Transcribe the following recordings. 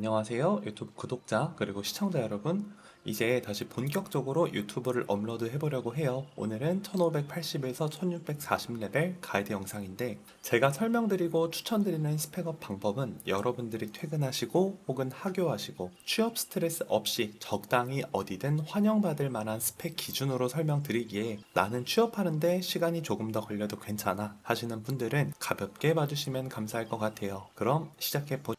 안녕하세요. 유튜브 구독자 그리고 시청자 여러분. 이제 다시 본격적으로 유튜브를 업로드 해보려고 해요. 오늘은 1580에서 1640레벨 가이드 영상인데 제가 설명드리고 추천드리는 스펙업 방법은 여러분들이 퇴근하시고 혹은 하교하시고 취업 스트레스 없이 적당히 어디든 환영받을 만한 스펙 기준으로 설명드리기에 나는 취업하는데 시간이 조금 더 걸려도 괜찮아 하시는 분들은 가볍게 봐주시면 감사할 것 같아요. 그럼 시작해 보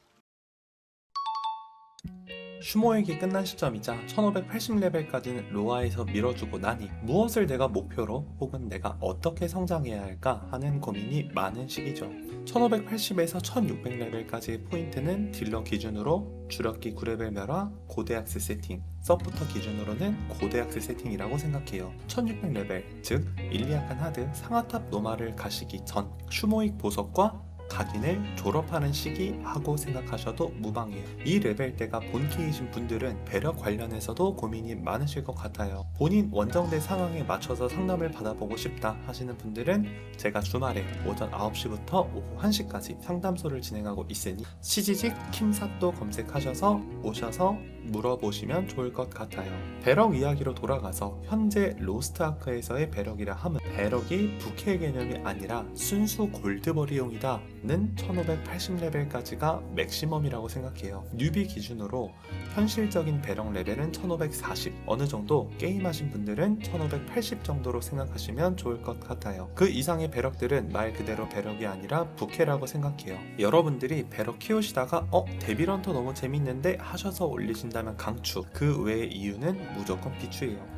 슈모액이 끝난 시점이자 1580레벨까지는 로아에서 밀어주고 나니 무엇을 내가 목표로 혹은 내가 어떻게 성장해야 할까 하는 고민이 많은 시기죠. 1580에서 1600레벨까지의 포인트는 딜러 기준으로 주력기 9레벨 멸화, 고대학스 세팅, 서포터 기준으로는 고대학스 세팅이라고 생각해요. 1600레벨, 즉 일리아칸 하드 상하탑 노마를 가시기 전 슈모익 보석과 각인을 졸업하는 시기 하고 생각하셔도 무방해요. 이 레벨대가 본캐이신 분들은 배력 관련해서도 고민이 많으실 것 같아요. 본인 원정대 상황에 맞춰서 상담을 받아보고 싶다 하시는 분들은 제가 주말에 오전 9시부터 오후 1시까지 상담소를 진행하고 있으니 시지직 킴사또 검색하셔서 오셔서 물어보시면 좋을 것 같아요. 배럭 이야기로 돌아가서 현재 로스트 아크에서의 배럭이라 함은 배럭이 부캐 개념이 아니라 순수 골드버리용이다는 1580레벨까지가 맥시멈이라고 생각해요. 뉴비 기준으로 현실적인 배럭 레벨은 1540 어느 정도 게임하신 분들은 1580 정도로 생각하시면 좋을 것 같아요. 그 이상의 배럭들은 말 그대로 배럭이 아니라 부캐라고 생각해요. 여러분들이 배럭 키우시다가 어 데빌런터 너무 재밌는데 하셔서 올리신 다면 강추 그 외의 이유는 무조건 비추예요.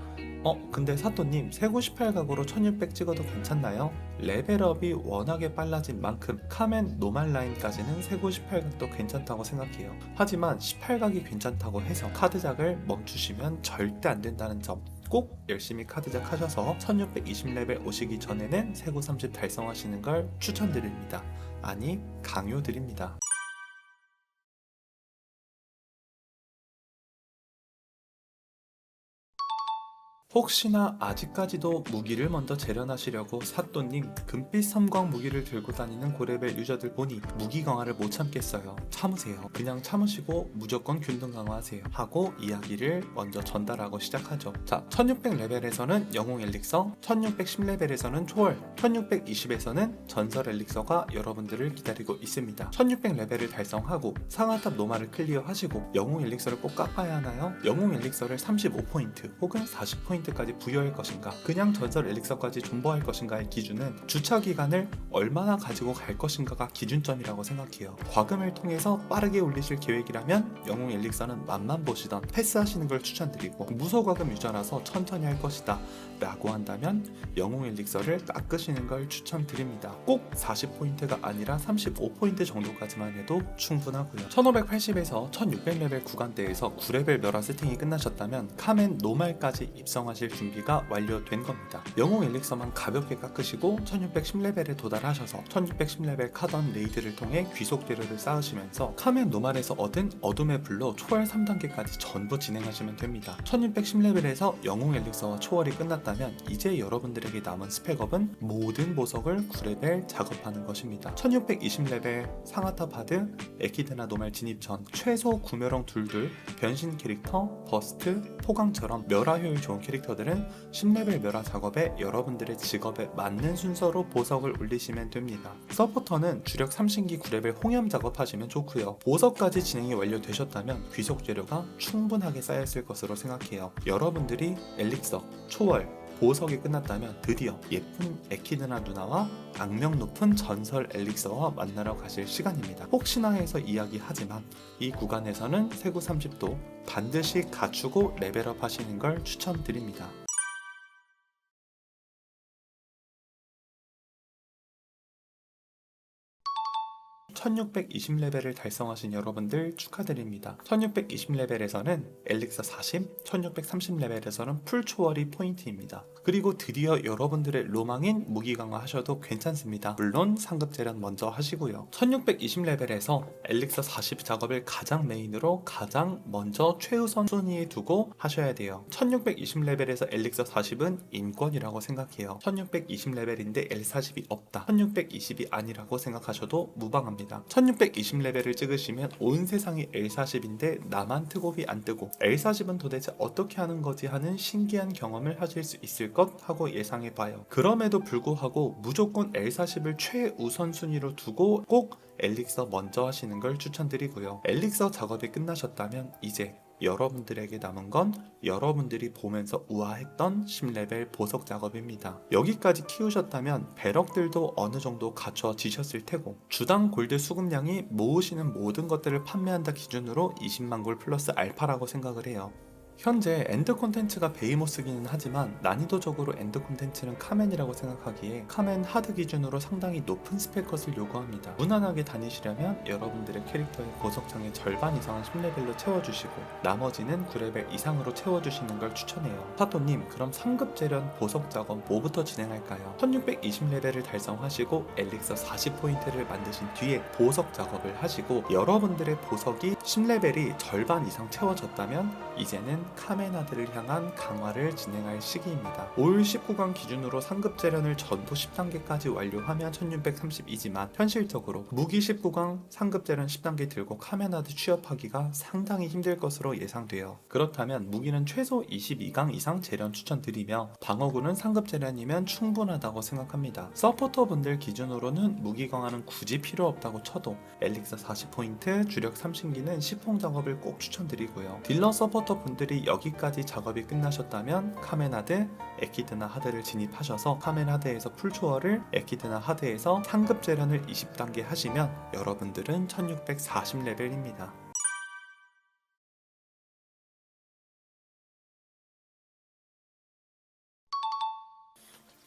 어, 근데 사또님, 세고 18각으로 1600 찍어도 괜찮나요? 레벨업이 워낙에 빨라진 만큼 카멘 노말 라인까지는 세고 18각도 괜찮다고 생각해요. 하지만 18각이 괜찮다고 해서 카드작을 멈추시면 절대 안 된다는 점. 꼭 열심히 카드작 하셔서 1620레벨 오시기 전에는 세고 30 달성하시는 걸 추천드립니다. 아니, 강요드립니다. 혹시나 아직까지도 무기를 먼저 재련하시려고 사또님 금빛 섬광 무기를 들고 다니는 고레벨 유저들 보니 무기 강화를 못 참겠어요. 참으세요. 그냥 참으시고 무조건 균등 강화하세요. 하고 이야기를 먼저 전달하고 시작하죠. 자, 1600레벨에서는 영웅 엘릭서, 1610레벨에서는 초월, 1620에서는 전설 엘릭서가 여러분들을 기다리고 있습니다. 1600레벨을 달성하고 상하탑 노마를 클리어하시고 영웅 엘릭서를 꼭 깎아야 하나요? 영웅 엘릭서를 35포인트 혹은 40포인트 까지 부여할 것인가? 그냥 전설 엘릭서까지 존버할 것인가의 기준은 주차 기간을 얼마나 가지고 갈 것인가가 기준점이라고 생각해요. 과금을 통해서 빠르게 올리실 계획이라면 영웅 엘릭서는 맛만 보시던 패스하시는 걸 추천드리고 무소과금 유저라서 천천히 할 것이다 라고 한다면 영웅 엘릭서를 깎으시는 걸 추천드립니다. 꼭 40포인트가 아니라 35포인트 정도까지만 해도 충분하고요. 1580에서 1600레벨 구간대에서 9레벨 멸화 세팅이 끝나셨다면 카멘 노말까지 입성하 실 준비가 완료된 겁니다. 영웅 엘릭서만 가볍게 깎으시고 1610레벨에 도달하셔서 1610레벨 카던 레이드를 통해 귀속 재료를 쌓으시면서 카멘 노말에서 얻은 어둠의 불로 초월 3단계까지 전부 진행하시면 됩니다. 1610레벨에서 영웅 엘릭서와 초월이 끝났다면 이제 여러분들에게 남은 스펙업은 모든 보석을 9레벨 작업하는 것입니다. 1620레벨 상하타 바드, 에키드나 노말 진입 전 최소 구멸형 둘둘, 변신 캐릭터, 버스트, 포강처럼 멸화 효율 좋은 캐릭터 들은 10레벨 멸화 작업에 여러분들의 직업에 맞는 순서로 보석을 올리시면 됩니다. 서포터는 주력 3신기 9레벨 홍염 작업하시면 좋고요. 보석까지 진행이 완료되셨다면 귀속 재료가 충분하게 쌓였을 것으로 생각해요. 여러분들이 엘릭서, 초월, 보석이 끝났다면 드디어 예쁜 에키드나 누나와 악명 높은 전설 엘릭서와 만나러 가실 시간입니다. 혹시나 해서 이야기하지만 이 구간에서는 세구 30도 반드시 갖추고 레벨업 하시는 걸 추천드립니다. 1620레벨을 달성하신 여러분들 축하드립니다. 1620레벨에서는 엘릭서 40, 1630레벨에서는 풀 초월이 포인트입니다. 그리고 드디어 여러분들의 로망인 무기 강화 하셔도 괜찮습니다. 물론 상급 재련 먼저 하시고요. 1620레벨에서 엘릭서 40 작업을 가장 메인으로 가장 먼저 최우선 순위에 두고 하셔야 돼요. 1620레벨에서 엘릭서 40은 인권이라고 생각해요. 1620레벨인데 L40이 없다. 1620이 아니라고 생각하셔도 무방합니다. 합니다. 1620레벨을 찍으시면 온 세상이 L40인데 나만 트곱이 안 뜨고 L40은 도대체 어떻게 하는 거지 하는 신기한 경험을 하실 수 있을 것 하고 예상해 봐요. 그럼에도 불구하고 무조건 L40을 최우선순위로 두고 꼭 엘릭서 먼저 하시는 걸 추천드리고요. 엘릭서 작업이 끝나셨다면 이제 여러분들에게 남은 건 여러분들이 보면서 우아했던 10레벨 보석 작업입니다. 여기까지 키우셨다면 배럭들도 어느 정도 갖춰지셨을 테고 주당 골드 수급량이 모으시는 모든 것들을 판매한다 기준으로 20만 골 플러스 알파라고 생각을 해요. 현재 엔드 콘텐츠가 베이모스기는 하지만 난이도적으로 엔드 콘텐츠는 카멘이라고 생각하기에 카멘 하드 기준으로 상당히 높은 스펙 컷을 요구합니다. 무난하게 다니시려면 여러분들의 캐릭터의 보석창의 절반 이상은 10레벨로 채워주시고 나머지는 9레벨 이상으로 채워주시는 걸 추천해요. 사토님 그럼 3급 재련 보석 작업 뭐부터 진행할까요? 1620레벨을 달성하시고 엘릭서 40포인트를 만드신 뒤에 보석 작업을 하시고 여러분들의 보석이 10레벨이 절반 이상 채워졌다면 이제는 카메나드를 향한 강화를 진행할 시기입니다. 올 19강 기준으로 상급 재련을 전부 10단계까지 완료하면 1632지만 현실적으로 무기 19강 상급 재련 10단계 들고 카메나드 취업하기가 상당히 힘들 것으로 예상돼요. 그렇다면 무기는 최소 22강 이상 재련 추천드리며 방어구는 상급 재련이면 충분하다고 생각합니다. 서포터 분들 기준으로는 무기 강화는 굳이 필요 없다고 쳐도 엘릭서 40포인트, 주력 3신기는 시풍 작업을 꼭 추천드리고요. 딜러 서포터 분들이 여기까지 작업이 끝나셨다면 카멘하드, 에키드나 하드를 진입하셔서 카멘하드에서 풀초월을 에키드나 하드에서 상급 재련을 20단계 하시면 여러분들은 1640레벨입니다.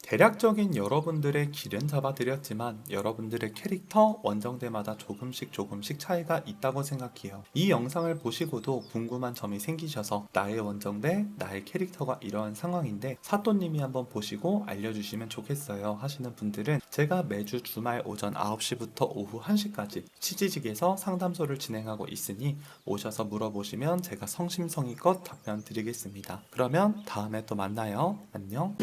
대략적인 여러분들의 길은 잡아드렸지만 여러분들의 캐릭터 원정대마다 조금씩 조금씩 차이가 있다고 생각해요. 이 영상을 보시고도 궁금한 점이 생기셔서 나의 원정대, 나의 캐릭터가 이러한 상황인데 사또님이 한번 보시고 알려주시면 좋겠어요 하시는 분들은 제가 매주 주말 오전 9시부터 오후 1시까지 치지직에서 상담소를 진행하고 있으니 오셔서 물어보시면 제가 성심성의껏 답변 드리겠습니다. 그러면 다음에 또 만나요. 안녕.